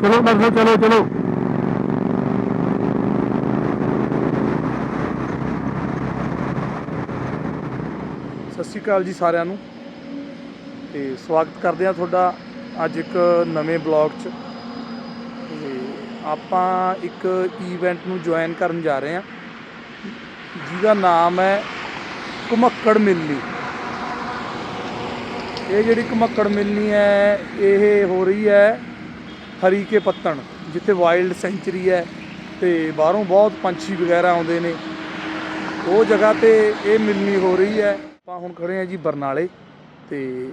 ਚਲੋ ਡਾਕਟਰ ਚਲੋ ਚਲੋ ਸਤਿ ਸ਼੍ਰੀ ਅਕਾਲ ਜੀ ਸਾਰਿਆਂ ਨੂੰ। ਤੇ ਸਵਾਗਤ ਕਰਦੇ ਆ ਤੁਹਾਡਾ ਅੱਜ ਇੱਕ ਨਵੇਂ ਬਲੌਗ 'ਚ। ਤੇ ਆਪਾਂ ਇੱਕ ਈਵੈਂਟ ਨੂੰ ਜੁਆਇਨ ਕਰਨ ਜਾ ਰਹੇ ਆ ਜਿਹਦਾ ਨਾਮ ਹੈ ਘੁਮੱਕੜ ਮਿਲਣੀ ਇਹ ਜਿਹੜੀ ਘੁਮੱਕੜ ਮਿਲਣੀ ਹੈ, ਇਹ ਹੋ ਰਹੀ ਹੈ ਹਰੀਕੇ ਪੱਤਣ, ਜਿੱਥੇ ਵਾਈਲਡ ਸੈਂਚਰੀ ਹੈ ਤੇ ਬਾਹਰੋਂ ਬਹੁਤ ਪੰਛੀ ਵਗੈਰਾ ਆਉਂਦੇ ਨੇ। ਉਹ ਜਗ੍ਹਾ ਤੇ ਇਹ ਮਿਲਣੀ ਹੋ ਰਹੀ ਹੈ। ਆਪਾਂ ਹੁਣ ਖੜੇ ਆ ਜੀ ਬਰਨਾਲੇ ਤੇ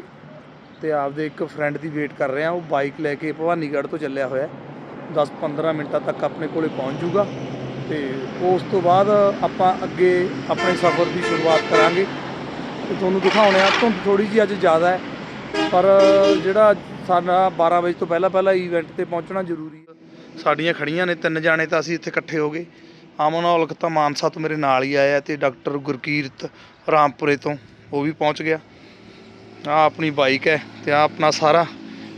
ਤੇ ਆਪਦੇ ਇੱਕ ਫਰੈਂਡ ਦੀ ਵੇਟ ਕਰ ਰਹੇ ਆ ਉਹ ਬਾਈਕ ਲੈ ਕੇ ਭਵਾਨੀਗੜ੍ਹ ਤੋਂ ਚੱਲਿਆ ਹੋਇਆ 10-15 ਮਿੰਟਾਂ ਤੱਕ ਆਪਣੇ ਕੋਲੇ ਪਹੁੰਚ ਜਾਊਗਾ। ਤੇ ਉਸ ਤੋਂ ਬਾਅਦ ਆਪਾਂ ਅੱਗੇ ਆਪਣੇ ਸਫ਼ਰ ਦੀ ਸ਼ੁਰੂਆਤ ਕਰਾਂਗੇ। ਤੇ ਤੁਹਾਨੂੰ ਦਿਖਾਉਣੇ ਆ, ਧੁੰਦ ਥੋੜੀ ਜਿਹੀ ਅੱਜ ਜ਼ਿਆਦਾ ਹੈ, ਪਰ ਜਿਹੜਾ ਸਾਡਾ 12 ਵਜੇ ਤੋਂ ਪਹਿਲਾਂ ਪਹਿਲਾਂ ਇਵੈਂਟ ਤੇ ਪਹੁੰਚਣਾ ਜ਼ਰੂਰੀ ਹੈ। ਸਾਡੀਆਂ ਖੜੀਆਂ ਨੇ, ਤਿੰਨ ਜਾਣੇ ਤਾਂ ਅਸੀਂ ਇੱਥੇ ਇਕੱਠੇ ਹੋ ਗਏ। ਅਮਨ ਔਲਖ ਤਾਂ ਮਾਨਸਾ ਤੋਂ ਮੇਰੇ ਨਾਲ ਹੀ ਆਇਆ ਤੇ ਡਾਕਟਰ ਗੁਰਕੀਰਤ ਰਾਮਪੁਰੇ ਤੋਂ, ਉਹ ਵੀ ਪਹੁੰਚ ਗਿਆ। ਆ ਆਪਣੀ ਬਾਈਕ ਹੈ ਤੇ ਆ ਆਪਣਾ ਸਾਰਾ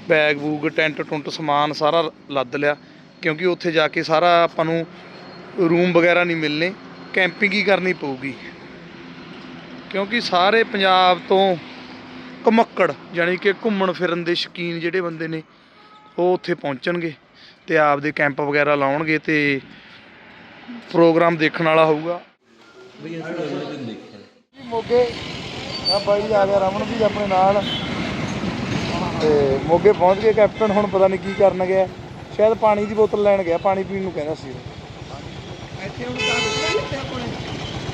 ਬੈਗ ਬੂਗ, ਟੈਂਟ, ਟੁੰਟ, ਸਮਾਨ ਸਾਰਾ ਲੱਦ ਲਿਆ, ਕਿਉਂਕਿ ਉੱਥੇ ਜਾ ਕੇ ਸਾਰਾ ਆਪਾਂ ਨੂੰ ਰੂਮ ਵਗੈਰਾ ਨਹੀਂ ਮਿਲਨੇ ਕੈਂਪਿੰਗ ਹੀ ਕਰਨੀ ਪਊਗੀ। ਕਿਉਂਕਿ ਸਾਰੇ ਪੰਜਾਬ ਤੋਂ ਘਮੱਕੜ ਯਾਨੀ ਕਿ ਘੁੰਮਣ ਫਿਰਨ ਦੇ ਸ਼ੌਕੀਨ ਜਿਹੜੇ ਬੰਦੇ ਨੇ ਉਹ ਉੱਥੇ ਪਹੁੰਚਣਗੇ ਤੇ ਆਪਦੇ ਕੈਂਪ ਵਗੈਰਾ ਲਾਉਣਗੇ ਤੇ ਪ੍ਰੋਗਰਾਮ ਦੇਖਣ ਵਾਲਾ ਹੋਊਗਾ। ਮੋਗੇ ਆ ਬਾਈ ਆ ਗਿਆ ਰਮਨ ਵੀ ਆਪਣੇ ਨਾਲ। ਤੇ ਮੋਗੇ ਪਹੁੰਚ ਗਏ ਕੈਪਟਨ ਹੁਣ ਪਤਾ ਨਹੀਂ ਕੀ ਕਰਨ ਗਿਆ। ਸ਼ਾਇਦ ਪਾਣੀ ਦੀ ਬੋਤਲ ਲੈਣ ਗਿਆ ਪਾਣੀ ਪੀਣ ਨੂੰ ਕਹਿੰਦਾ ਸੀ ਇੱਥੇ ਹੁਣ ਤਾਂ ਰੁਕਣਾ ਜਿੱਥੇ ਆਪਣੇ।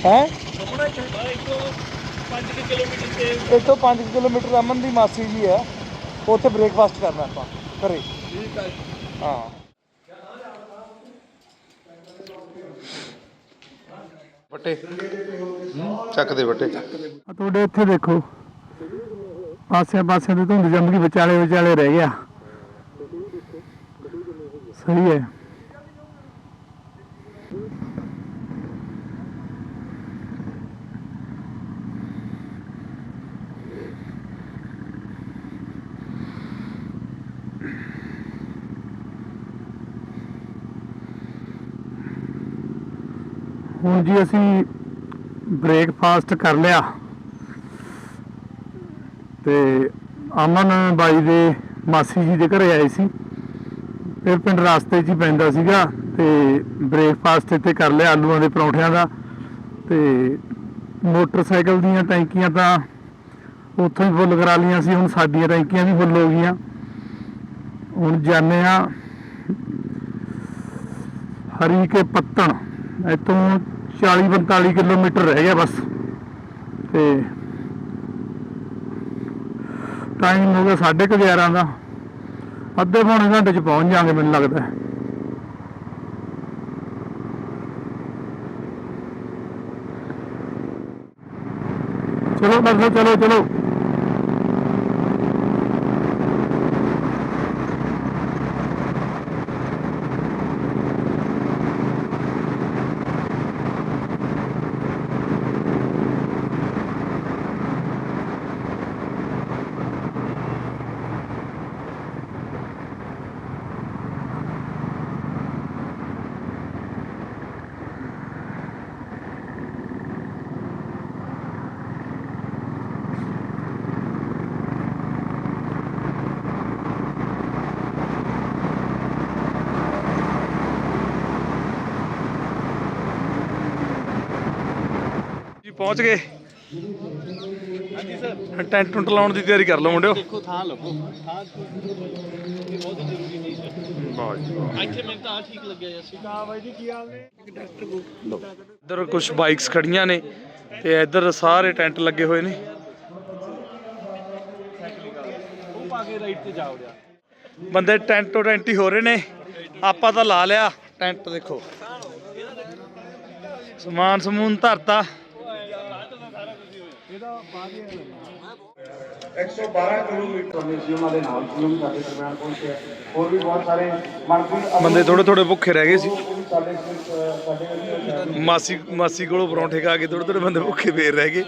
ਹੈ? ਰੁਕਣਾ ਚਾਹੀਦਾ ਇੱਥੋਂ। 5 ਕਿਲੋਮੀਟਰ ਤੇ ਇੱਥੋਂ 5 ਕਿਲੋਮੀਟਰ ਅਮਨ ਦੀ ਮਾਸੀ ਜੀ ਹੈ। ਉੱਥੇ ਬ੍ਰੇਕਫਾਸਟ ਕਰਨਾ ਆਪਾਂ ਘਰੇ। ਠੀਕ ਹੈ। ਹਾਂ ਬਟੇ ਚੱਕ ਦੇ ਤੁਹਾਡੇ ਇੱਥੇ ਦੇਖੋ। ਪਾਸੇ ਪਾਸੇ ਤੇ ਧੁੰਦ ਜੰਮ ਗਈ ਵਿਚਾਲੇ ਵਿਚਾਲੇ ਰਹਿ ਗਿਆ। ਸਹੀ ਹੈ। ਹੁਣ ਜੀ ਅਸੀਂ ਬ੍ਰੇਕਫਾਸਟ ਕਰ ਲਿਆ। ਤੇ ਅਮਨ ਬਾਈ ਦੇ ਮਾਸੀ ਜੀ ਦੇ ਘਰੇ ਆਏ ਸੀ। ਫਿਰ ਪਿੰਡ ਰਸਤੇ 'ਚ ਹੀ ਪੈਂਦਾ ਸੀਗਾ ਤੇ ਬ੍ਰੇਕਫਾਸਟ ਇੱਥੇ ਕਰ ਲਿਆ ਆਲੂਆਂ ਦੇ ਪਰੌਂਠਿਆਂ ਦਾ। ਤੇ ਮੋਟਰਸਾਈਕਲ ਦੀਆਂ ਟੈਂਕੀਆਂ ਤਾਂ ਉੱਥੋਂ ਹੀ ਫੁੱਲ ਕਰਾ ਲਈਆਂ ਸੀ, ਹੁਣ ਸਾਡੀਆਂ ਟੈਂਕੀਆਂ ਵੀ ਫੁੱਲ ਹੋ ਗਈਆਂ। ਹੁਣ ਜਾਂਦੇ ਆ ਹਰੀ ਕੇ ਪੱਤਣ। ਇੱਥੋਂ 40 45 ਕਿਲੋਮੀਟਰ ਰਹਿ ਗਿਆ ਬਸ। ਤੇ ਟਾਈਮ ਹੋ ਗਿਆ 11:30 ਦਾ। ਅੱਧੇ ਪੌਣੇ ਘੰਟੇ ਚ ਪਹੁੰਚ ਜਾਾਂਗੇ ਮੈਨੂੰ ਲੱਗਦਾ। ਚਲੋ ਡਾਕਟਰ ਚਲੋ ਚਲੋ। ਪਹੁੰਚ ਗਏ। ਹਾਂਜੀ ਸਰ ਟੈਂਟ ਟੁੰਟ ਲਾਉਣ ਦੀ ਤਿਆਰੀ ਕਰ ਲਓ ਮੁੰਡਿਓ। ਦੇਖੋ ਥਾਂ ਲੱਭੋ। ਥਾਂ ਇਹ ਬਹੁਤ ਜ਼ਰੂਰੀ ਨਹੀਂ ਹੈ। ਇੱਥੇ ਮੈਨੂੰ ਤਾਂ ਆਹ ਠੀਕ ਲੱਗਿਆ ਯਾਰ ਸੀ ਹਾਂ ਬਾਈ ਜੀ ਕੀ ਹਾਲ ਨੇ? Doctor book. ਇੱਧਰ ਕੁਝ ਬਾਈਕਸ ਖੜੀਆਂ ਨੇ ਤੇ ਇੱਧਰ ਸਾਰੇ ਟੈਂਟ ਲੱਗੇ ਹੋਏ ਨੇ। ਉਹ ਪਾ ਕੇ ਰਾਈਟ ਤੇ ਜਾਓ ਜਾ ਬੰਦੇ ਟੈਂਟੋ ਟੈਂਟੀ ਹੋ ਰਹੇ ਨੇ। ਆਪਾਂ ਤਾਂ ਲਾ ਲਿਆ। ਟੈਂਟ ਦੇਖੋ। ਸਮਾਨ ਸਮੂਨ ਧਰਤਾ। 112 ਕਿਲੋਮੀਟਰ ਨੇ ਸੀ ਉਹਨਾਂ ਦੇ ਨਾਲ ਸੀ ਉਹ ਵੀ ਸਾਡੇ ਦਰਮਿਆਨ ਪਹੁੰਚੇ ਹੋਰ ਵੀ ਬਹੁਤ ਸਾਰੇ ਮਨਪ੍ਰੀਤ ਬੰਦੇ ਥੋੜੇ ਥੋੜੇ ਭੁੱਖੇ ਰਹਿ ਗਏ ਸੀ। ਮਾਸੀ ਮਾਸੀ ਕੋਲੋਂ ਪਰੌਂਠੇ ਖਾ ਕੇ ਥੋੜੇ ਥੋੜੇ ਬੰਦੇ ਭੁੱਖੇ ਫੇਰ ਰਹਿ ਗਏ।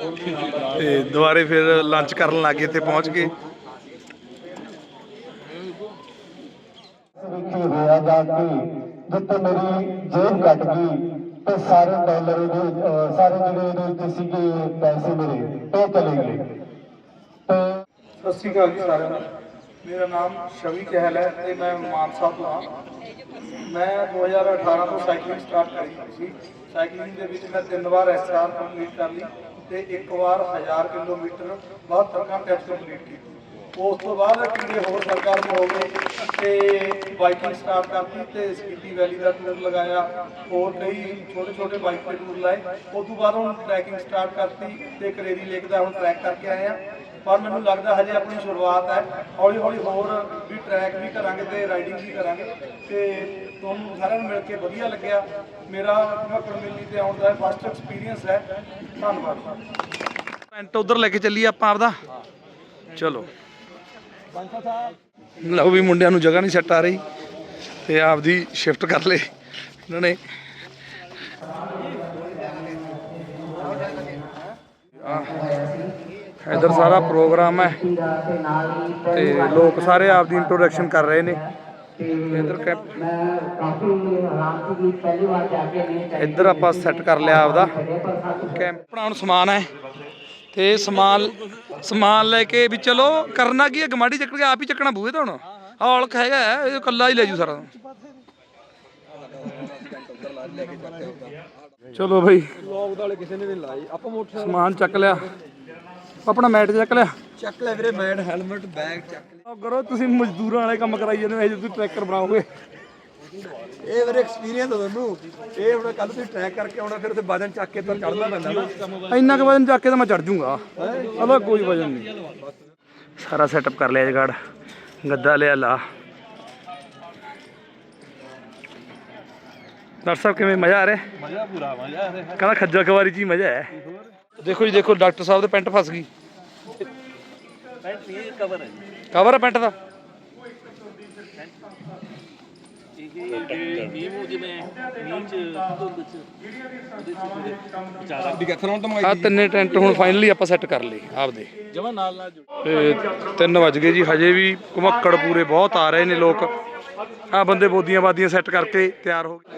ਤੇ ਦੁਬਾਰੇ ਫਿਰ ਲੰਚ ਕਰਨ ਲੱਗੇ ਇੱਥੇ ਪਹੁੰਚ ਗਏ। ਕੀ ਹੋਇਆ ਜਾ ਕੇ ਜਿੱਥੇ ਮੇਰੀ ਜੇਬ ਕੱਟ ਗਈ। ਤੇ ਸਾਰੇ ਡਾਲਰ ਦੇ ਸਾਰੇ ਜਿਹੜੇ ਇਹਦੇ ਵਿੱਚ ਸੀਗੇ ਪੈਸੇ ਮੇਰੇ, ਉਹ ਚਲੇ ਗਏ। ਤੇ ਸਤਿ ਸ਼੍ਰੀ ਅਕਾਲ ਜੀ ਸਾਰਿਆਂ ਨੂੰ। ਮੇਰਾ ਨਾਮ ਸ਼ਵੀ ਚਹਿਲ ਹੈ ਤੇ ਮੈਂ ਮਾਨਸਾ ਤੋਂ ਹਾਂ। ਮੈਂ 2018 ਤੋਂ ਸਾਈਕਲਿੰਗ ਸਟਾਰਟ ਕਰੀ ਸੀ। ਸਾਈਕਲਿੰਗ ਦੇ ਵਿੱਚ ਮੈਂ ਤਿੰਨ ਵਾਰ ਐਸਆਰ ਕੰਪਲੀਟ ਕਰ ਲਈ ਤੇ ਇੱਕ ਵਾਰ 1000 ਕਿਲੋਮੀਟਰ 72 ਘੰਟੇ ਚ ਕੰਪਲੀਟ ਕੀਤੀ। ਉਸ ਤੋਂ ਬਾਅਦ ਕੀੜੇ ਹੋਰ ਸਰਕਾਰ ਨੂੰ ਹੋ ਗਏ ਤੇ ਬਾਈਕਿੰਗ ਸਟਾਰਟ ਕਰਤੀ ਤੇ ਸਪੀਤੀ ਵੈਲੀ ਦਾ ਟੂਰ ਲਗਾਇਆ ਹੋਰ ਕਈ ਛੋਟੇ ਛੋਟੇ ਬਾਈਕ ਦੇ ਟੂਰ ਲਾਏ। ਉਸ ਤੋਂ ਬਾਅਦ ਹੁਣ ਟਰੈਕਿੰਗ ਸਟਾਰਟ ਕਰਤੀ ਤੇ ਕਰੇਰੀ ਲੇਕ ਦਾ ਹੁਣ ਟਰੈਕ ਕਰਕੇ ਆਏ ਆ। ਪਰ ਮੈਨੂੰ ਲੱਗਦਾ ਹਜੇ ਆਪਣੀ ਸ਼ੁਰੂਆਤ ਹੈ। ਹੌਲੀ ਹੌਲੀ ਹੋਰ ਵੀ ਟਰੈਕ ਵੀ ਕਰਾਂਗੇ ਤੇ ਰਾਈਡਿੰਗ ਵੀ ਕਰਾਂਗੇ। ਤੇ ਤੁਹਾਨੂੰ ਸਾਰਿਆਂ ਨੂੰ ਮਿਲ ਕੇ ਵਧੀਆ ਲੱਗਿਆ। ਮੇਰਾ ਮਿਲਣੀ ਤੇ ਆਉਣ ਦਾ ਫਸਟ ਐਕਸਪੀਰੀਅੰਸ ਹੈ। ਧੰਨਵਾਦ। ਪੈਂਟ ਉਧਰ ਲੈ ਕੇ ਚੱਲੀਏ ਆਪਾਂ ਆਪਦਾ। ਚਲੋ। ਲਓ ਵੀ ਮੁੰਡਿਆਂ ਨੂੰ ਜਗ੍ਹਾ ਨਹੀਂ ਸੈੱਟ ਆ ਰਹੀ ਤੇ ਆਪਦੀ ਸ਼ਿਫਟ ਕਰ ਲਏ ਇਹਨਾਂ ਨੇ। ਆਹ, ਇੱਧਰ ਸਾਰਾ ਪ੍ਰੋਗਰਾਮ ਹੈ ਤੇ ਲੋਕ ਸਾਰੇ ਆਪਦੀ ਇੰਟਰੋਡਕਸ਼ਨ ਕਰ ਰਹੇ ਨੇ। ਇਧਰ ਕੈਂਪ ਮੈਂ ਆਪਾਂ ਸੈੱਟ ਕਰ ਲਿਆ ਆਪਦਾ। ਕੈਂਪ ਬਣਾਉਣ ਸਮਾਨ ਹੈ। ਤੇ ਸਮਾਨ ਸਮਾਨ ਲੈ ਕੇ ਵੀ ਚਲੋ ਕਰਨਾ ਕੀ ਹੈ? ਗਮਾੜੀ ਚੱਕ ਕੇ ਆਪ ਹੀ ਚੱਕਣਾ ਬੂਹੇ ਤਾਂ ਹੁਣ। ਔਲਖ ਹੈਗਾ ਇਹ ਕੱਲਾ ਹੀ ਲੈ ਜੂ ਸਾਰਾ। ਚਲੋ ਭਾਈ ਲੋਕ ਵਾਲੇ ਕਿਸੇ ਨੇ ਵੀ ਲਾਈ। ਆਪਾਂ ਮੋਟਰ ਸਮਾਨ ਚੱਕ ਲਿਆ। ਆਪਣਾ ਮੈਟ ਚੱਕ ਲਿਆ। ਚੱਕ ਲੈ ਵੀਰੇ ਮੈਨ ਹੈਲਮਟ ਬੈਗ ਚੱਕ ਲੈ ਉਹ ਕਰੋ ਤੁਸੀਂ ਮਜ਼ਦੂਰਾਂ ਵਾਲੇ ਕੰਮ ਕਰਾਈ ਜਾਂਦੇ ਹੋ ਇਹ ਜੇ ਤੁਸੀਂ ਟਰੈਕਟਰ ਬਣਾਓਗੇ। ਇਹ ਵੀਰੇ ਐਕਸਪੀਰੀਅੰਸ ਹੋ ਤੁਹਾਨੂੰ। ਇਹ ਹੁਣ ਕੱਲ ਤੁਸੀਂ ਟਰੈਕ ਕਰਕੇ ਆਉਣਾ ਫਿਰ ਤੇ ਵਜਨ ਚੱਕ ਕੇ ਤਾਂ ਚੜਨਾ ਪੈਂਦਾ ਨਾ। ਇੰਨਾ ਕੁ ਵਜਨ ਚੱਕ ਕੇ ਤਾਂ ਮੈਂ ਚੜ ਜੂੰਗਾ। ਉਹਦਾ ਕੋਈ ਵਜਨ ਨਹੀਂ। ਸਾਰਾ ਸੈਟਅਪ ਕਰ ਲਿਆ ਜਗਾੜ। ਗੱਦਾ ਲਿਆ ਲਾ। ਡਾਕਟਰ ਸਾਹਿਬ ਕਿਵੇਂ ਮਜ਼ਾ ਆ ਰਿਹਾ? ਮਜ਼ਾ ਪੂਰਾ ਮਜ਼ਾ ਆ ਰਿਹਾ। ਕਹਿੰਦਾ ਖੱਜਲ ਖਵਾਰੀ ਜੀ ਮਜ਼ਾ ਹੈ। ਦੇਖੋ ਜੀ ਦੇਖੋ ਡਾਕਟਰ ਸਾਹਿਬ ਦੇ ਪੈਂਟ ਫਸ ਗਈ। ਪੈਂਟ ਨਹੀਂ ਕਵਰ ਹੈ ਕਵਰ ਹੈ ਪੈਂਟ ਦਾ? ਡਿਕੈਥਲਨ ਤੋਂ ਆ ਤਿੰਨੇ ਟੈਂਟ ਹੁਣ ਫਾਈਨਲੀ ਆਪਾਂ ਸੈੱਟ ਕਰ ਲਏ ਆਪਦੇ। ਜਮਾ ਨਾਲ ਨਾਲ ਤੇ 3 ਵਜ ਗਏ ਜੀ ਹਜੇ ਵੀ ਘੁਮੱਕੜ ਪੂਰੇ ਬਹੁਤ ਆ ਰਹੇ ਨੇ ਲੋਕ। ਆ ਬੰਦੇ ਬੋਦੀਆਂ ਬਾਦੀਆਂ ਸੈੱਟ ਕਰਕੇ ਤਿਆਰ ਹੋ ਗਏ।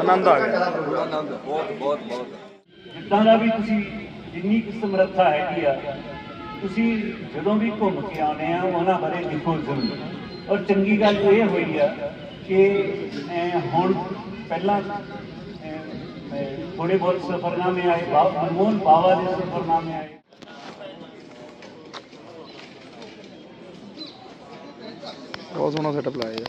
ਆਨੰਦ ਆ ਗਿਆ ਜਿੱਦਾਂ ਦਾ ਵੀ ਤੁਸੀਂ ਜਿੰਨੀ ਕੁ ਸਮਰੱਥਾ ਹੈਗੀ ਆ, ਤੁਸੀਂ ਜਦੋਂ ਵੀ ਘੁੰਮ ਕੇ ਆਉਂਦੇ ਆ, ਉਹਨਾਂ ਬਾਰੇ ਲਿਖੋ ਜ਼ਰੂਰ। ਔਰ ਚੰਗੀ ਗੱਲ ਇਹ ਹੋਈ ਆ ਕਿ ਹੁਣ ਪਹਿਲਾਂ ਥੋੜੇ ਬਹੁਤ ਸਫਰਨਾਮੇ ਆਏ, ਬਾ- ਮਨਮੋਹਨ ਬਾਵਾ ਦੇ ਸਫਰਨਾਮੇ ਆਏ। ਬਹੁਤ ਸੋਹਣਾ ਸੈਟਅਪ ਲਾਇਆ ਹੈ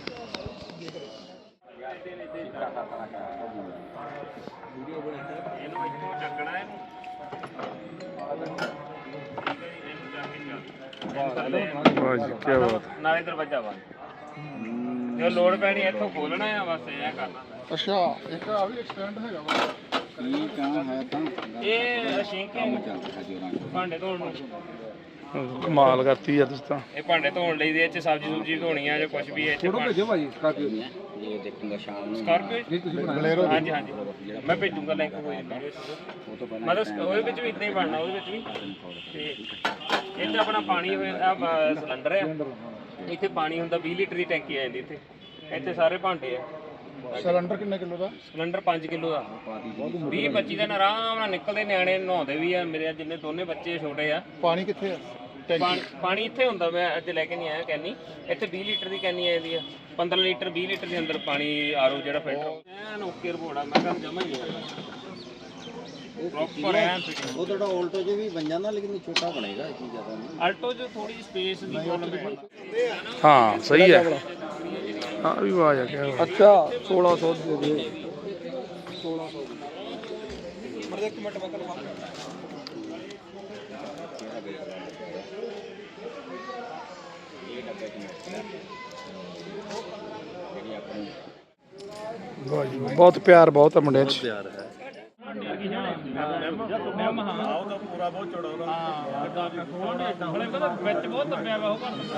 ਵਾਹ ਜੀ ਕੀ ਬਾਤ। ਨਾਲੇ ਦਰਵਾਜ਼ਾ ਬੰਦ। ਜੇ ਲੋੜ ਪੈਣੀ ਇੱਥੋਂ ਖੋਲਣਾ ਆ ਬਸ ਇਹ ਕਰਨਾ। ਅੱਛਾ ਇੱਕ ਆ ਵੀ ਐਕਸਟੈਂਡ ਹੈਗਾ ਵਾ। ਇਹ ਸ਼ਿੰਕਿੰਗ ਭਾਂਡੇ ਧੋਣ ਨੂੰ। ਕਮਾਲ ਕਰਤੀ ਯਾਰ ਤੁਸੀਂ ਤਾਂ। ਇਹ ਭਾਂਡੇ ਧੋਣ ਲਈ ਦੇ ਚ ਸਬਜ਼ੀ ਸੁਬਜ਼ੀ ਧੋਣੀ ਆ ਜਾਂ ਕੁਝ ਵੀ ਇੱਥੇ ਭੇਜੋ ਭਾਈ ਸਕਾਰਪੀਓ ਨਹੀਂ ਤੁਸੀਂ ਬਲੇਰੋ ਹਾਂਜੀ ਹਾਂਜੀ। ਮੈਂ ਭੇਜੂਗਾ ਲਿੰਕ ਕੋਈ ਨਹੀਂ। ਮਤਲਬ ਸ- ਉਹਦੇ ਵਿੱਚ ਵੀ ਇਦਾਂ ਹੀ ਬਣਨਾ ਉਹਦੇ ਵਿੱਚ ਵੀ। ਤੇ ਇੱਥੇ ਆਪਣਾ ਪਾਣੀ ਹੋਇਆ ਆ ਸਿਲੰਡਰ ਆ। ਇੱਥੇ ਪਾਣੀ ਹੁੰਦਾ 20 ਲੀਟਰ ਦੀ ਟੈਂਕੀ ਆ ਜਾਂਦੀ ਇੱਥੇ। ਇੱਥੇ ਸਾਰੇ ਭਾਂਡੇ ਆ। ਸਿਲੰਡਰ ਕਿੰਨੇ ਕਿਲੋ ਦਾ? ਸਿਲੰਡਰ 5 ਕਿਲੋ ਦਾ। 20 25 ਦਿਨ ਆਰਾਮ ਨਾਲ ਨਿਕਲਦੇ ਨਿਆਣੇ ਨਹਾਉਂਦੇ ਵੀ ਆ। ਮੇਰੇ ਜਿੰਨੇ ਦੋਨੇ ਬੱਚੇ ਛੋਟੇ ਆ। ਪਾਣੀ ਕਿੱਥੇ ਆ? ਪਾਣੀ ਪਾਣੀ ਇੱਥੇ ਹੁੰਦਾ ਮੈਂ ਅੱਜ ਲੈ ਕੇ ਨਹੀਂ ਆਇਆ ਕੈਨੀ। ਇੱਥੇ 20 ਲੀਟਰ ਦੀ ਕੈਨੀ ਆ ਜਾਂਦੀ ਆ। 15 ਲੀਟਰ 20 ਲੀਟਰ ਦੇ ਅੰਦਰ ਪਾਣੀ ਆਰੋ ਜਿਹੜਾ ਫਿਲਟਰ। ਐਨ ਓਕੇ ਆ ਮੈਂ ਕਹਿੰਦਾ ਜਮਾ ਹੀ ਆ। ਪ੍ਰੋਪਰ ਐਨ ਉਹ ਤੁਹਾਡਾ ਆਲਟੋ 'ਚ ਵੀ ਬਣ ਜਾਂਦਾ ਲੇਕਿਨ ਇਹ ਛੋਟਾ ਬਣੇਗਾ ਇਹ ਚੀਜ਼ ਜ਼ਿਆਦਾ ਨਹੀਂ। ਆਲਟੋ 'ਚ ਥੋੜੀ ਸਪੇਸ ਦੀ ਪ੍ਰੋਬਲਮ ਹੈ। ਹਾਂ ਸਹੀ ਹੈ। ਆ ਵੀ ਆਵਾਜ਼ ਆ ਗਿਆ। ਅੱਛਾ 1600 ਦੇ ਦੇ। ਵਾਹ ਜੀ ਵਾਹ, ਬਹੁਤ ਪਿਆਰ ਬਹੁਤ ਹੈ ਮੁੰਡਿਆਂ 'ਚ।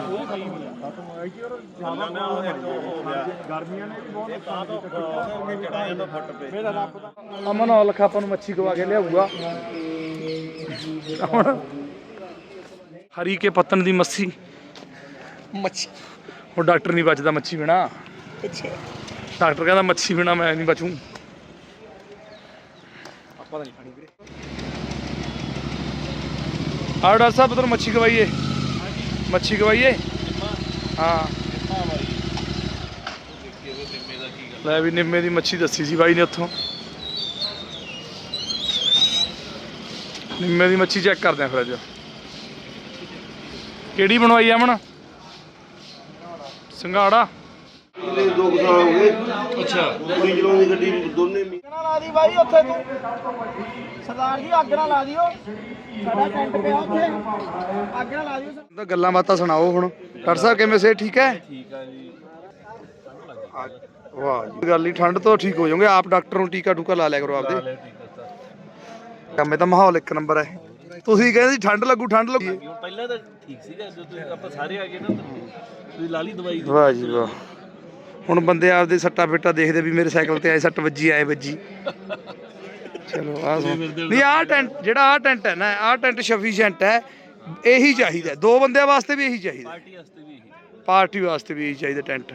ਉਹ ਸਹੀ ਅਮਨ ਔਲਖ ਆਪਾਂ ਨੂੰ ਮੱਛੀ ਖਵਾ ਕੇ ਲਿਆਊਗਾ। ਹੁਣ ਹਰੀ ਕੇ ਪੱਤਨ ਦੀ ਮੱਛੀ ਮੱਛੀ। ਉਹ ਡਾਕਟਰ ਨਹੀਂ ਬਚਦਾ ਮੱਛੀ ਬਿਨਾ। ਅੱਛਾ ਡਾਕਟਰ ਕਹਿੰਦਾ ਮੱਛੀ ਬਿਨਾ ਮੈਂ ਨਹੀਂ ਬਚੂੰ। ਆਪਾਂ ਤਾਂ ਨਹੀਂ ਖਾਣੀ ਵੀਰੇ। ਆਓ ਡਾਕਟਰ ਸਾਹਿਬ ਤੁਹਾਨੂੰ ਮੱਛੀ ਖਵਾਈਏ। ਮੱਛੀ ਖਵਾਈਏ। ਹਾਂ। ਲੈ ਵੀ ਨਿੰਮੇ ਦੀ ਮੱਛੀ ਦੱਸੀ ਸੀ ਬਾਈ ਨੇ ਉੱਥੋਂ। ਨਿੰਮੇ ਦੀ ਮੱਛੀ ਚੈੱਕ ਕਰਦੇ ਆ ਫਿਰ ਅੱਜ। ਕਿਹੜੀ ਬਣਵਾਈ ਆ ਅਮਨ? ਸਿੰਘਾੜਾ। ਦੋ ਕੁ ਸਾਲ ਹੋ ਗਏ ਅੱਛਾ ਕੁੜੀ ਚਲਾਉਂਦੀ ਗੱਡੀ ਦੋਨੇ ਲਾ ਦੀ ਬਾਈ ਉੱਥੇ ਤੂੰ। ਸਰਦਾਰ ਜੀ ਅੱਗ ਨਾ ਲਾ ਦਿਓ। ਸਾਡਾ ਟੈਂਟ ਪਿਆ ਉੱਥੇ। ਅੱਗ ਨਾ ਲਾ ਦਿਓ। ਤਾਂ ਗੱਲਾਂ ਬਾਤਾਂ ਸੁਣਾਓ ਹੁਣ। ਡਾਕਟਰ ਸਾਹਿਬ ਕਿਵੇਂ ਸੇ ਠੀਕ ਹੈ? ਠੀਕ ਆ ਜੀ। ਵਾਹ ਜੀ। ਗੱਲ ਨਹੀਂ ਠੰਡ ਤੋਂ ਠੀਕ ਹੋ ਜਾਓਗੇ। ਆਪ ਡਾਕਟਰ ਨੂੰ ਟੀਕਾ ਟੂਕਾ ਲਾ ਲਿਆ ਕਰੋ ਆਪਦੇ। ਕੰਮੇ ਤਾਂ ਮਾਹੌਲ ਇੱਕ ਨੰਬਰ ਹੈ। ਤੁਸੀਂ ਕਹਿੰਦੇ ਸੀ ਠੰਡ ਲੱਗੂ ਠੰਡ ਲੱਗੂ। ਪਹਿਲਾਂ ਤਾਂ ਠੀਕ ਸੀਗਾ ਜਦੋਂ ਤੁਸੀਂ ਆਪਾਂ ਸਾਰੇ ਆ ਗਏ ਨਾ ਤੁਸੀਂ ਲਾ ਲਈ ਦਵਾਈ। ਵਾਹ ਜੀ ਵਾਹ। ਹੁਣ ਬੰਦੇ ਆਪਦੇ ਸੱਟਾ ਫੇਟਾ ਦੇਖਦੇ ਵੀ ਮੇਰੇ ਸਾਈਕਲ ਤੇ ਆਏ ਸੱਟ ਵੱਜੀ ਆਏ ਵੱਜੀ। ਚਲੋ ਆ ਨਹੀਂ ਆਹ ਟੈਂਟ ਜਿਹੜਾ ਆਹ ਟੈਂਟ ਹੈ ਨਾ ਆਹ ਟੈਂਟ ਸਫੀਸ਼ੀਐਂਟ ਹੈ ਇਹੀ ਚਾਹੀਦਾ। ਦੋ ਬੰਦਿਆਂ ਵਾਸਤੇ ਵੀ ਇਹੀ ਚਾਹੀਦਾ। ਪਾਰਟੀ ਵਾਸਤੇ ਵੀ ਇਹੀ ਪਾਰਟੀ ਵਾਸਤੇ ਵੀ ਇਹੀ ਚਾਹੀਦਾ ਟੈਂਟ।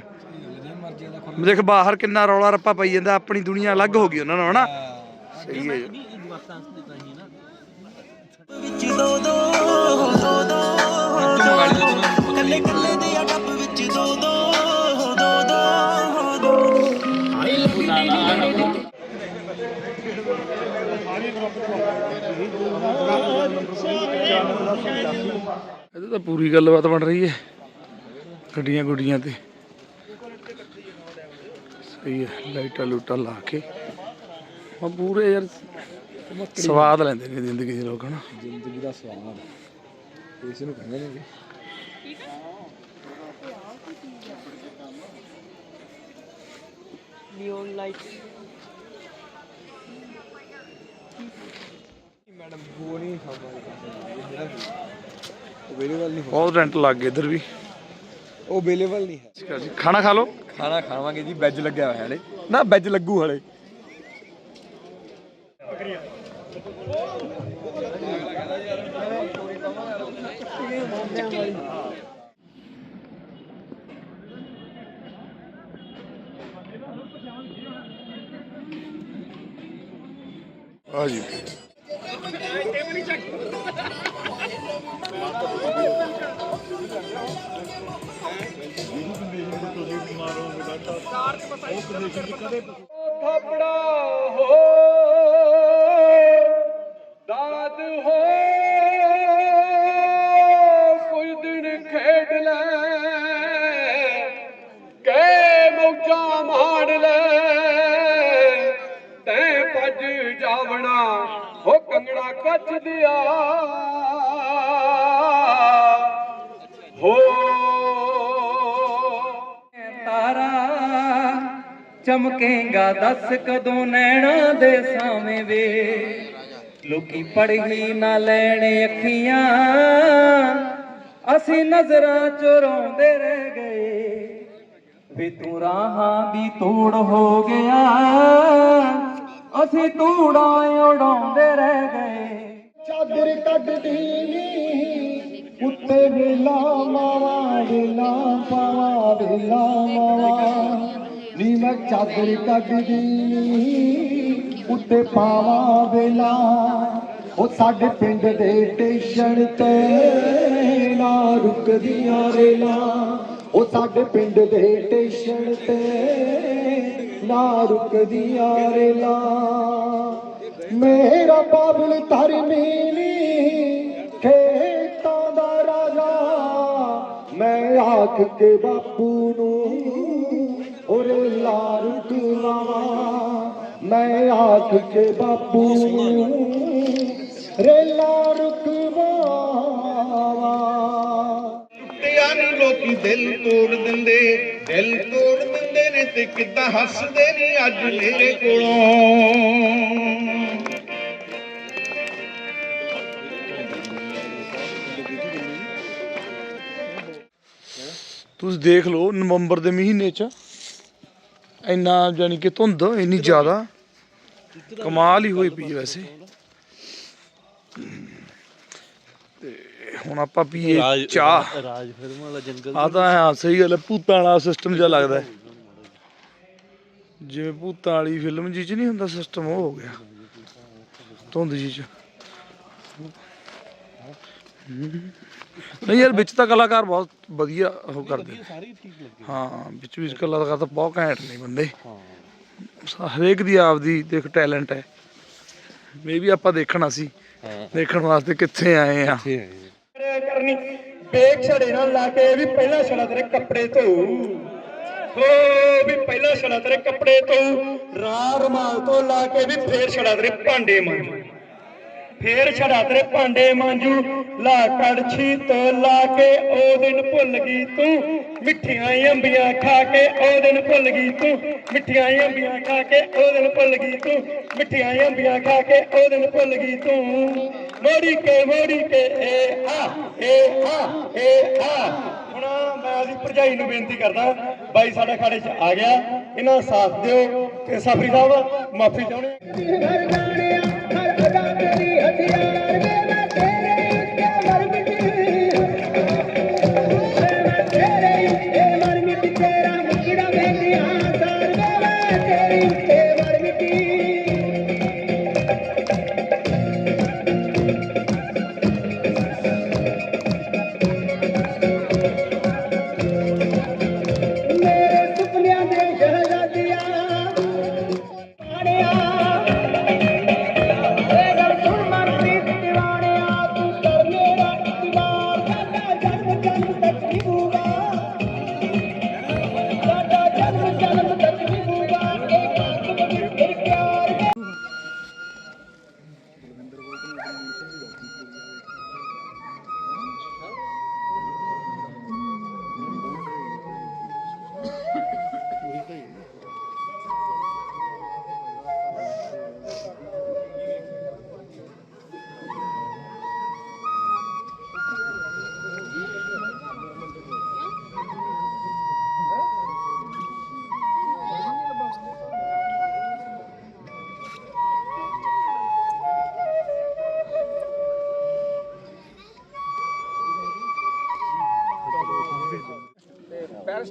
ਦੇਖ ਬਾਹਰ ਕਿੰਨਾ ਰੌਲਾ ਰੱਪਾ ਪਈ ਜਾਂਦਾ ਆਪਣੀ ਦੁਨੀਆ ਅਲੱਗ ਹੋ ਗਈ ਉਹਨਾਂ ਨਾਲ ਹਨਾ? ਸਹੀ ਹੈ ਨਹੀਂ ਇਹ ਜਵਾਕਾਂ ਵਾਸਤੇ ਤਾਂ ਹੀ ਨਾ ਇਹਦੇ ਤਾਂ ਪੂਰੀ ਗੱਲਬਾਤ ਬਣ ਰਹੀ ਹੈ। ਗੱਡੀਆਂ ਗੁੱਡੀਆਂ ਤੇ। ਸਹੀ ਹੈ, ਲਾਈਟਾਂ ਲੂਟਾਂ ਲਾ ਕੇ। ਹਾਂ ਪੂਰੇ ਯਾਰ ਸਵਾਦ ਲੈਂਦੇ ਨੇ ਜ਼ਿੰਦਗੀ ਦੇ ਲੋਕ ਹਨਾ? ਜ਼ਿੰਦਗੀ ਦਾ ਸਵਾਦ। ਇਸ ਨੂੰ ਕਹਿੰਦੇ ਨੇ ਮੈਡਮ ਉਹ ਨਹੀਂ ਖਾਂਦਾ ਅਵੇਲੇਬਲ ਨਹੀਂ ਬਹੁਤ ਰੈਂਟ ਲੱਗ ਗਏ ਇੱਧਰ ਵੀ। ਉਹ ਅਵੇਲੇਬਲ ਨਹੀਂ ਹੈ। ਅੱਛਾ ਜੀ ਖਾਣਾ ਖਾ ਲਓ। ਖਾਣਾ ਖਾਵਾਂਗੇ ਜੀ ਵੈਜ ਲੱਗਿਆ ਹੋਇਆ ਹਲੇ। ਨਾ ਵੈਜ ਲੱਗੂ ਹਲੇ। ਆ ਜੀ ਥਾਪੜਾ ਹੋ ਕੰਗਣਾ ਹੋ। ਤਾਰਾ ਚਮਕੇਗਾ, ਦੱਸ ਕਦੋਂ ਨੈਣਾ ਦੇ ਸਾਵੇਂ ਵੇ? ਲੋਕੀ ਪੜ੍ਹੀ ਨਾ ਲੈਣੇ ਅੱਖੀਆਂ, ਅਸੀਂ ਨਜ਼ਰਾਂ ਚੁਰਾਉਂਦੇ ਰਹਿ ਗਏ। ਵੇ ਤੂੰ ਰਾਹਾਂ ਦੀ ਤੋੜ ਹੋ ਗਿਆ, ਅਸੀਂ ਧੂੜਾਂ ਉਡਾਉਂਦੇ ਰਹਿ ਗਏ। ਚਾਦਰ ਕੱਢਦੀ ਨੀ ਉੱਤੇ ਵੇਲਾ ਮਾਵਾ, ਵੇਲਾ ਪਾਵਾ, ਵੇਲਾ ਮਾਵਾ। ਨੀ ਮੈਂ ਚਾਦਰ ਕੱਢਦੀ ਨੀ ਉੱਤੇ ਪਾਵਾ, ਵੇਲਾ। ਉਹ ਸਾਡੇ ਪਿੰਡ ਦੇ ਟੇਸ਼ਨ ਤੇ ਨਾ ਰੁਕਦੀਆਂ ਰੇਲਾਂ। ਉਹ ਸਾਡੇ ਪਿੰਡ ਦੇ ਸਟੇਸ਼ਨ ਤੇ ਨਾ ਰੁਕਦੀਆਂ ਰੇਲਾਂ। ਮੇਰਾ ਬਾਬਲ ਧਰਮੀ ਨੀ ਖੇਤਾਂ ਦਾ ਰਾਜਾ। ਮੈਂ ਆਖ ਕੇ ਬਾਪੂ ਨੂੰ ਹੋਰੇ ਲਾਰ ਕੁਵਾਵਾ ਮੈਂ ਆਖ ਕੇ ਬਾਪੂ ਰੇਲਾ ਰੁਕਵਾਵਾ ਟੁੱਟਿਆ ਨਹੀਂ ਲੋਕੀ ਦਿਲ ਤੋੜ ਦਿੰਦੇ, ਦਿਲ ਤੋੜ ਦਿੰਦੇ ਨੇ ਤੇ ਕਿੱਦਾਂ ਹੱਸਦੇ ਨੇ ਅੱਜ ਮੇਰੇ ਕੋਲੋਂ। ਤੁਸੀਂ ਦੇਖ ਲਓ ਨਵੰਬਰ ਦੇ ਮਹੀਨੇ 'ਚ ਇੰਨਾ ਯਾਨੀ ਕਿ ਧੁੰਦ ਇੰਨੀ ਜ਼ਿਆਦਾ ਕਮਾਲ ਹੀ ਹੋਈ ਪਈ ਵੈਸੇ। ਤੇ ਹੁਣ ਆਪਾਂ ਪੀਏ ਚਾਹ। ਰਾਜ ਫਿਲਮ ਵਾਲਾ ਜੰਗਲ ਆ ਤਾਂ ਹਾਂ ਸਹੀ ਗੱਲ ਹੈ ਭੂਤਾਂ ਵਾਲਾ ਸਿਸਟਮ ਜਿਹਾ ਲੱਗਦਾ ਜਿਵੇਂ ਭੂਤਾਂ ਵਾਲੀ ਫਿਲਮ ਜੀ ਚ ਨਹੀਂ ਹੁੰਦਾ ਸਿਸਟਮ ਉਹ ਹੋ ਗਿਆ। ਧੁੰਦ ਜੀ ਚ। ਨਹੀਂ ਯਾਰ ਵਿੱਚ ਤਾਂ ਕਲਾਕਾਰ ਬਹੁਤ ਵਧੀਆ ਉਹ ਕਰਦੇ ਨੇ। ਸਾਰੀ ਠੀਕ ਲੱਗੀ ਹਾਂ ਵਿੱਚ ਵਿੱਚ ਕਲਾਕਾਰ ਤਾਂ ਬਹੁਤ ਘੈਂਟ ਨੇ ਬੰਦੇ। ਹਰੇਕ ਦੀ ਆਪਦੀ ਦੇਖ ਟੈਲੈਂਟ ਹੈ। ਮੇ ਵੀ ਆਪਾਂ ਦੇਖਣਾ ਸੀ। ਦੇਖਣ ਵਾਸਤੇ ਕਿੱਥੇ ਆਏ ਆ। ਕਰਨੀ ਬੇਕ ਛੜੇ ਨਾਲ ਲਾ ਕੇ ਵੀ ਪਹਿਲਾਂ ਛੜਾ ਤੇਰੇ ਕੱਪੜੇ ਧੋ। ਹੋ ਵੀ ਪਹਿਲਾਂ ਛੜਾ ਤੇਰੇ ਕੱਪੜੇ ਧੋ। ਰਾਹ ਰਮਾਲ ਤੋਂ ਲਾ ਕੇ ਵੀ ਫੇਰ ਛੜਾ ਤੇਰੇ ਭਾਂਡੇ ਮਾਂਜੂ। ਫੇਰ ਛੜਾ ਤੇਰੇ ਭਾਂਡੇ ਮਾਂਜੂ, ਲਾ ਕੜਛੀ ਤੋਂ ਲਾ ਕੇ ਉਹ ਦਿਨ ਭੁੱਲ ਗਈ ਤੂੰ। ਮਿੱਠੀਆਂ ਅੰਬੀਆਂ ਖਾ ਕੇ ਉਹ ਦਿਨ ਭੁੱਲ ਗਈ ਤੂੰ। ਮਿੱਠੀਆਂ ਅੰਬੀਆਂ ਖਾ ਕੇ ਉਹ ਦਿਨ ਭੁੱਲ ਗਈ ਤੂੰ। ਮਿੱਠੀਆਂ ਅੰਬੀਆਂ ਖਾ ਕੇ ਉਹ ਦਿਨ ਭੁੱਲ ਗਈ ਤੂੰ। ਮੋੜੀ ਕੇ ਮੋੜੀ ਕੇ, ਏ ਆ ਏ ਆ ਏ ਆ। ਹੁਣ ਮੈਂ ਆਦੀ ਭਰਜਾਈ ਨੂੰ ਬੇਨਤੀ ਕਰਦਾ, ਬਾਈ ਸਾਡਾ ਖਾੜੇ 'ਚ ਆ ਗਿਆ। ਇਹਨਾਂ ਦਾ ਸਾਥ ਦਿਓ ਤੇ ਸਾਫਰੀ ਸਾਹਿਬ, ਮਾਫੀ ਚਾਹੁੰਦੇ।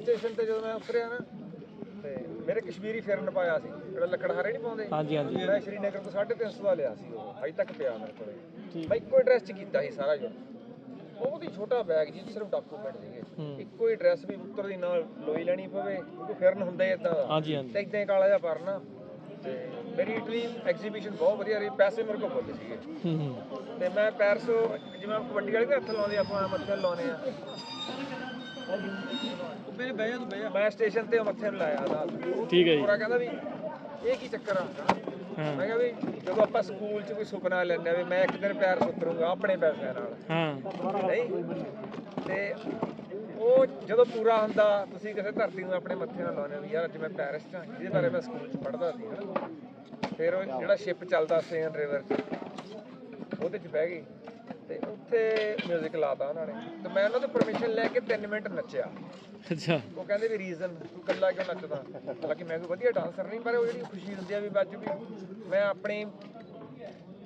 ਸਟੇਸ਼ਨ ਤੇ ਜਦੋਂ ਮੈਂ ਉਤਰਿਆ ਨਾ ਤੇ ਮੇਰੇ ਕਸ਼ਮੀਰੀ ਫਿਰਨ ਪਾਇਆ ਸੀ। ਜਿਹੜਾ ਲੱਕੜਹਾਰੇ ਨਹੀਂ ਪਾਉਂਦੇ? ਹਾਂਜੀ ਹਾਂਜੀ। ਮੈਂ ਸ਼੍ਰੀਨਗਰ ਤੋਂ 350 ਦਾ ਲਿਆ ਸੀ ਉਹ ਅਜੇ ਤੱਕ ਪਿਆ ਮੇਰੇ ਕੋਲੇ। ਮੈਂ ਇੱਕੋ ਐਡਰੈਸ 'ਚ ਕੀਤਾ ਸੀ ਸਾਰਾ ਜੋ। ਬਹੁਤ ਹੀ ਛੋਟਾ ਬੈਗ ਜੀ ਸਿਰਫ ਡਾਕੂਮੈਂਟ ਸੀਗੇ। ਇੱਕੋ ਹੀ ਐਡਰੈਸ ਵੀ ਉੱਤਰ ਦੀ ਨਾਲ ਲੋਈ ਲੈਣੀ ਪਵੇ ਕਿਉਂਕਿ ਫਿਰਨ ਹੁੰਦਾ ਹੀ ਇਦਾਂ ਹਾਂਜੀ ਹਾਂਜੀ। ਤੇ ਇਦਾਂ ਹੀ ਕਾਲਾ ਜਿਹਾ ਪਰਨਾ। ਤੇ ਮੇਰੀ ਇਟਲੀ ਐਗਜ਼ੀਬਿਸ਼ਨ ਬਹੁਤ ਵਧੀਆ ਰਹੀ ਪੈਸੇ ਮੇਰੇ ਕੋਲ ਬੋਲੇ ਸੀਗੇ। ਤੇ ਮੈਂ ਪੈਰਸ ਜਿਵੇਂ ਕਬੱਡੀ ਵਾਲੇ ਦੇ ਹੱਥ ਲਾਉਂਦੇ ਆਪਾਂ ਮੱਥੇ ਲਾਉਂਦੇ ਆ। ਮੇਰੇ ਬਹਿ ਜਾ ਤੂੰ ਬਹਿ ਜਾ। ਮੈਂ ਸਟੇਸ਼ਨ ਤੇ ਮੱਥੇ ਨੂੰ ਲਾਇਆ ਦਾ ਠੀਕ ਹੈ ਜੀ। ਪੂਰਾ ਕਹਿੰਦਾ ਵੀ ਇਹ ਕੀ ਚੱਕਰ ਆ? ਮੈਂ ਕਿਹਾ ਵੀ ਜਦੋਂ ਆਪਾਂ ਸਕੂਲ 'ਚ ਕੋਈ ਸੁਪਨਾ ਲੈਂਦੇ ਆ ਵੀ ਮੈਂ ਇੱਕ ਦਿਨ ਪੈਰ ਸੁਤਰੂੰਗਾ ਆਪਣੇ ਪੈਸਿਆਂ ਨਾਲ। ਹਾਂ। ਨਹੀਂ। ਤੇ ਉਹ ਜਦੋਂ ਪੂਰਾ ਹੁੰਦਾ ਤੁਸੀਂ ਕਿਸੇ ਧਰਤੀ ਨੂੰ ਆਪਣੇ ਮੱਥੇ ਨਾਲ ਲਾਉਂਦੇ ਹੋ ਯਾਰ ਅੱਜ ਮੈਂ ਪੈਰਿਸ 'ਚ ਹਾਂ ਜਿਹਦੇ ਬਾਰੇ ਮੈਂ ਸਕੂਲ 'ਚ ਪੜ੍ਹਦਾ ਸੀ ਹਨਾ। ਫਿਰ ਉਹ ਜਿਹੜਾ ਸ਼ਿਪ ਚੱਲਦਾ ਸੇਨ ਰਿਵਰ 'ਚ ਉਹਦੇ 'ਚ ਬਹਿ ਗਈ। ਤੇ ਉੱਥੇ 뮤직 ਲਾਤਾ ਉਹਨਾਂ ਨੇ। ਤੇ ਮੈਂ ਉਹਨਾਂ ਤੋਂ ਪਰਮਿਸ਼ਨ ਲੈ ਕੇ 3 ਮਿੰਟ ਨੱਚਿਆ। ਅੱਛਾ। ਉਹ ਕਹਿੰਦੇ ਵੀ ਰੀਜ਼ਨ ਤੂੰ ਇਕੱਲਾ ਕਿਉਂ ਨੱਚਦਾ? ਹਾਲਾਂਕਿ ਮੈਂ ਕੋਈ ਵਧੀਆ ਡਾਂਸਰ ਨਹੀਂ ਪਰ ਉਹ ਜਿਹੜੀ ਖੁਸ਼ੀ ਹੁੰਦੀ ਆ ਵੀ ਅੱਜ ਵੀ ਮੈਂ ਆਪਣੀ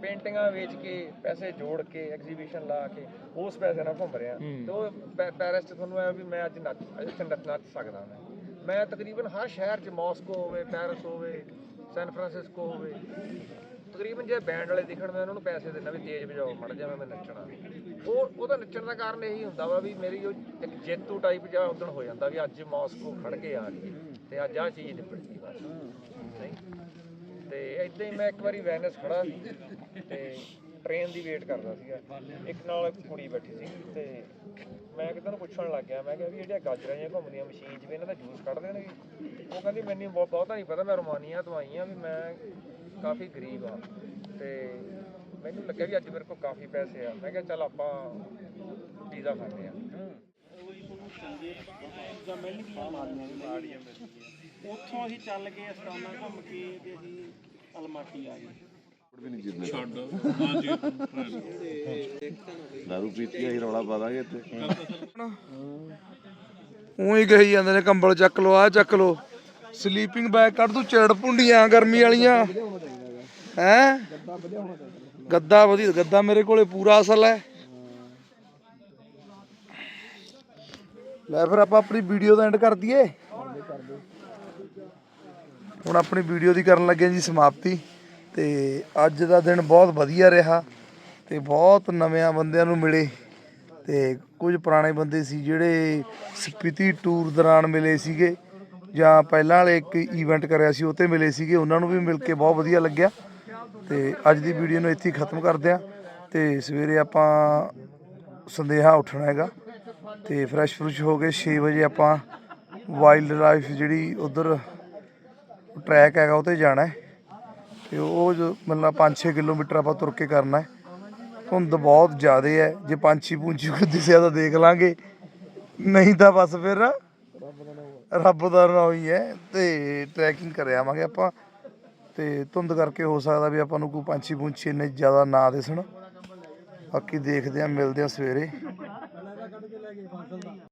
ਪੇਂਟਿੰਗਾਂ ਵੇਚ ਕੇ ਪੈਸੇ ਜੋੜ ਕੇ ਐਗਜ਼ੀਬਿਸ਼ਨ ਲਾ ਕੇ ਉਸ ਪੈਸੇ ਨਾਲ ਘੁੰਮ ਰਿਹਾ। ਤੇ ਉਹ ਪੈਰਿਸ 'ਚ ਤੁਹਾਨੂੰ ਐ ਵੀ ਮੈਂ ਅੱਜ ਨੱਚ ਇੱਥੇ ਨੱਚ ਨੱਚ ਸਕਦਾ ਮੈਂ। ਮੈਂ ਤਕਰੀਬਨ ਹਰ ਸ਼ਹਿਰ 'ਚ ਮਾਸਕੋ ਹੋਵੇ ਪੈਰਿਸ ਹੋਵੇ ਸੈਨ ਫਰਾਂਸਿਸਕੋ ਹੋਵੇ ਤਕਰੀਬਨ ਜੇ ਬੈਂਡ ਵਾਲੇ ਦਿਖਣ, ਮੈਂ ਉਹਨਾਂ ਨੂੰ ਪੈਸੇ ਦਿੰਦਾ ਵੀ ਤੇਜ਼ ਵਜਾਓ, ਮੜ ਜਾ ਮੈਂ ਨੱਚਣਾ। ਉਹ, ਉਹਦਾ ਨੱਚਣ ਦਾ ਕਾਰਨ ਇਹੀ ਹੁੰਦਾ ਵਾ ਵੀ ਮੇਰੀ ਉਹ ਇੱਕ ਜੇਤੂ ਟਾਈਪ ਜਿਹਾ ਉਦੋਂ ਹੋ ਜਾਂਦਾ ਵੀ ਅੱਜ ਮਾਸਕੋ ਖੜ ਕੇ ਆ ਗਈ ਤੇ ਅੱਜ ਆ ਚੀਜ਼ ਨਿਬੜ ਗਈ ਬਸ ਤੇ ਇਦਾਂ ਹੀ ਮੈਂ ਇੱਕ ਵਾਰੀ ਵੈਨਸ ਖੜਾ ਸੀ ਤੇ ਟ੍ਰੇਨ ਦੀ ਵੇਟ ਕਰਦਾ ਸੀਗਾ। ਇੱਕ ਨਾਲ ਕੁੜੀ ਬੈਠੀ ਸੀ ਤੇ ਮੈਂ ਕਿਤੇ ਨੂੰ ਪੁੱਛਣ ਲੱਗ ਗਿਆ, ਮੈਂ ਕਿਹਾ ਵੀ ਜਿਹੜੀਆਂ ਗਾਜਰਾਂ ਜਿਹੀਆਂ ਘੁੰਮਦੀਆਂ ਮਸ਼ੀਨ 'ਚ ਵੀ ਇਹਨਾਂ ਦਾ ਜੂਸ ਕੱਢ ਦੇਣਗੇ? ਉਹ ਕਹਿੰਦੀ, ਮੈਨੂੰ ਬਹੁਤ ਬਹੁਤਾ ਨਹੀਂ ਪਤਾ, ਮੈਂ ਰੋਮਾਨੀਆ ਤੋਂ ਆਈ ਆ ਵੀ ਮੈਂ ਕਾਫੀ ਗਰੀਬ ਆ। ਤੇ ਮੈਨੂੰ ਲੱਗਿਆ ਵੀ ਅੱਜ ਮੇਰੇ ਕੋਲ ਕਾਫੀ ਪੈਸੇ ਆ। ਮੈਂ ਕਿਹਾ ਚੱਲ ਆਪਾਂ ਪੀਜ਼ਾ ਖਾਂਦੇ ਆ। ਉੱਥੋਂ ਅਸੀਂ ਚੱਲ ਕੇ ਅਸਤਾਨਾ ਘੁੰਮ ਕੇ ਤੇ ਅਸੀਂ ਅਲਮਾਟੀ ਆ ਗਏ ਦਾਰੂ ਪੀਤੀ ਆ ਹੀ ਰੌਲਾ ਪਾ ਦਾਂਗੇ ਇੱਥੇ। ਉਹੀ ਕਹੀ ਜਾਂਦੇ ਨੇ ਕੰਬਲ ਚੱਕ ਲੋ ਆ ਚੱਕ ਲੋ ਸਲੀਪਿੰਗ ਬੈਗ ਕੱਢ ਤੂੰ ਚੜ ਪੁੰਡੀਆਂ ਗਰਮੀ ਵਾਲੀਆਂ। ਹੈ? ਗੱਦਾ ਵਧੀਆ ਗੱਦਾ ਮੇਰੇ ਕੋਲੇ ਪੂਰਾ ਅਸਲ ਹੈ। ਲੈ ਫਿਰ ਆਪਾਂ ਆਪਣੀ ਵੀਡੀਓ ਦਾ ਐਂਡ ਕਰ ਦਈਏ। ਹੁਣ ਆਪਣੀ ਵੀਡੀਓ ਦੀ ਕਰਨ ਲੱਗੇ ਜੀ ਸਮਾਪਤੀ। ਤੇ ਅੱਜ ਦਾ ਦਿਨ ਬਹੁਤ ਵਧੀਆ ਰਿਹਾ ਤੇ ਬਹੁਤ ਨਵਿਆਂ ਬੰਦਿਆਂ ਨੂੰ ਮਿਲੇ। ਤੇ ਕੁਝ ਪੁਰਾਣੇ ਬੰਦੇ ਸੀ ਜਿਹੜੇ ਸਪੀਤੀ ਟੂਰ ਦੌਰਾਨ ਮਿਲੇ ਸੀਗੇ ਜਾਂ ਪਹਿਲਾਂ ਵਾਲੇ ਇੱਕ ਇਵੈਂਟ ਕਰਿਆ ਸੀ, ਉਹ ਤੇ ਮਿਲੇ ਸੀਗੇ। ਉਹਨਾਂ ਨੂੰ ਵੀ ਮਿਲ ਕੇ ਬਹੁਤ ਵਧੀਆ ਲੱਗਿਆ। ਤੇ ਅੱਜ ਦੀ ਵੀਡੀਓ ਨੂੰ ਇੱਥੇ ਹੀ ਖਤਮ ਕਰਦੇ ਆ ਤੇ ਸਵੇਰੇ ਆਪਾਂ ਸੰਦੇਹਾ ਉੱਠਣਾ ਹੈਗਾ ਤੇ ਫਰੈਸ਼ ਫਰੁਸ਼ ਹੋ ਕੇ 6 ਵਜੇ ਆਪਾਂ ਵਾਈਲਡ ਲਾਈਫ ਜਿਹੜੀ ਉਧਰ ਟਰੈਕ ਹੈਗਾ ਉਹ ਤੇ ਜਾਣਾ ਹੈ। ਤੇ ਉਹ ਜੋ ਮਤਲਬ 5-6 ਕਿਲੋਮੀਟਰ ਆਪਾਂ ਤੁਰ ਕੇ ਕਰਨਾ ਹੈ। ਧੁੰਦ ਬਹੁਤ ਜ਼ਿਆਦੇ ਹੈ, ਜੇ ਪੰਛੀ ਪੁੰਛੀ ਕੋਈ ਦਿਸਿਆ ਤਾਂ ਦੇਖ ਲਾਂਗੇ। ਨਹੀਂ ਤਾਂ ਬਸ ਫਿਰ ਰੱਬ ਦਾ ਨਾਂ ਹੀ ਹੈ ਤੇ ਟਰੈਕਿੰਗ ਕਰ ਆਵਾਂਗੇ ਆਪਾਂ। ਤੇ ਧੁੰਦ ਕਰਕੇ ਹੋ ਸਕਦਾ ਵੀ ਆਪਾਂ ਨੂੰ ਕੋਈ ਪੰਛੀ ਪੁੰਛੀ ਇੰਨੇ ਜ਼ਿਆਦਾ ਨਾ ਦਿਸਣ। ਬਾਕੀ ਦੇਖਦੇ ਆ ਮਿਲਦੇ ਆ ਸਵੇਰੇ।